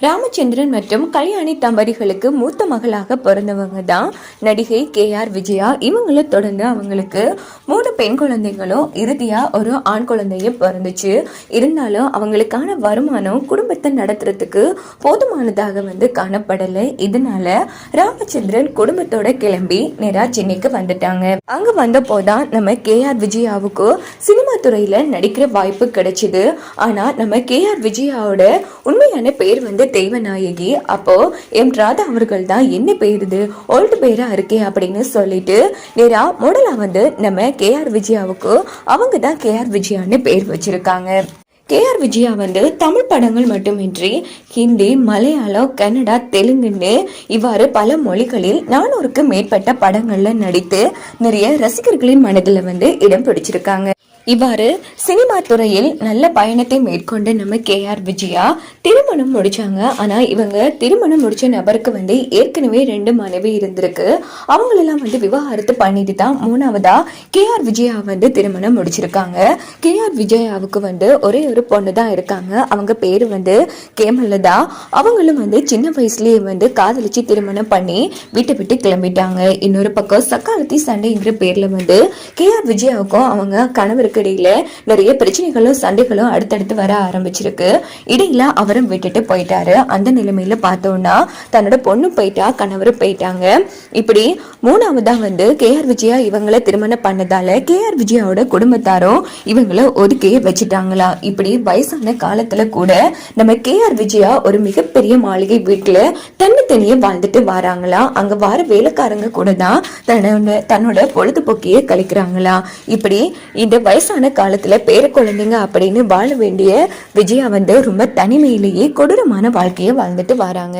ராமச்சந்திரன் மற்றும் கல்யாணி தம்பதிகளுக்கு மூத்த மகளாக பிறந்தவங்க தான் நடிகை கே ஆர் விஜயா. இவங்கள தொடர்ந்து அவங்களுக்கு மூணு பெண் குழந்தைகளும் இறுதியாக ஒரு ஆண் குழந்தையும் பிறந்துச்சு. இருந்தாலும் அவங்களுக்கான வருமானம் குடும்பத்தை நடத்துறதுக்கு போதுமானதாக வந்து காணப்படலை. இதனால ராமச்சந்திரன் குடும்பத்தோட கிளம்பி நேரா சென்னைக்கு வந்துட்டாங்க. அங்க வந்தப்போதான் நம்ம கே ஆர் விஜயாவுக்கு சினிமா துறையில நடிக்கிற வாய்ப்பு கிடைச்சிது. ஆனா நம்ம கே ஆர் விஜயாவோட உண்மையான பேர் வந்து தெய்வநாயகி அப்போ எம் ராதா அவர்கள் தான் என்ன பெயருது ஓல்டு பேரா இருக்கே அப்படின்னு சொல்லிட்டு நேரா மாடலா வந்து நம்ம கே ஆர் விஜயாவுக்கு அவங்க தான் கே ஆர் விஜயான்னு பேர் வச்சிருக்காங்க. கே ஆர் விஜயா வந்து தமிழ் படங்கள் மட்டுமின்றி ஹிந்தி மலையாளம் கன்னடா தெலுங்குன்னு இவ்வாறு பல மொழிகளில் நானூறுக்கு மேற்பட்ட படங்களில் நடித்து நிறைய ரசிகர்களின் மனதில் வந்து இடம் பிடிச்சிருக்காங்க. இவ்வாறு சினிமா துறையில் நல்ல பயணத்தை மேற்கொண்ட நம்ம கே ஆர் விஜயா திருமணம் முடிச்சாங்க. ஆனால் இவங்க திருமணம் முடிச்ச நபருக்கு வந்து ஏற்கனவே ரெண்டு மனைவி இருந்திருக்கு. அவங்களெல்லாம் வந்து விவாகரத்து பண்ணிட்டு தான் மூணாவதா கே ஆர் விஜயா வந்து திருமணம் முடிச்சிருக்காங்க. கே ஆர் விஜயாவுக்கு வந்து ஒரே ஒரு பொண்ணு தான் இருக்காங்க. அவங்க பேர் வந்து கேமலதா அவங்களும் வந்து சின்ன வயசுலேயே வந்து காதலிச்சு திருமணம் பண்ணி வீட்டை விட்டு கிளம்பிட்டாங்க. இன்னொரு பக்கம் சக்காலத்தி சண்டைங்கிற பேரில் வந்து கே ஆர் விஜயாவுக்கும் அவங்க கணவருக்கு இடையில நிறைய பிரச்சனைகளும் சண்டைகளும் அடுத்தடுத்து வர ஆரம்பிச்சிருக்கு. இடையில அவரும் விட்டுட்டு போயிட்டாரு. அந்த நிலைமையில பார்த்தோம்னா தன்னோட பொண்ணு போயிட்டா கணவரும் போயிட்டாங்க. இப்படி மூணாவதா வந்து கே ஆர் விஜயா இவங்களை திருமணம் பண்ணதால கே ஆர் விஜயாவோட குடும்பத்தாரும் இவங்கள ஒதுக்கியே வச்சுட்டாங்களா? இப்படி இப்படி வயசான காலத்துல கூட நம்ம கே ஆர் விஜயா ஒரு மிகப்பெரிய மாளிகை வீட்டுல தனித்தனியே வாழ்ந்துட்டு வராங்களா? அங்க வர வேலைக்காரங்க கூட தான் தன்னோட தன்னோட பொழுதுபோக்கையே கழிக்கிறாங்களா? இப்படி இந்த வயசான காலத்துல பேர குழந்தைங்க அப்படின்னு வாழ வேண்டிய விஜயா வந்து ரொம்ப தனிமையிலேயே கொடூரமான வாழ்க்கையை வாழ்ந்துட்டு வராங்க.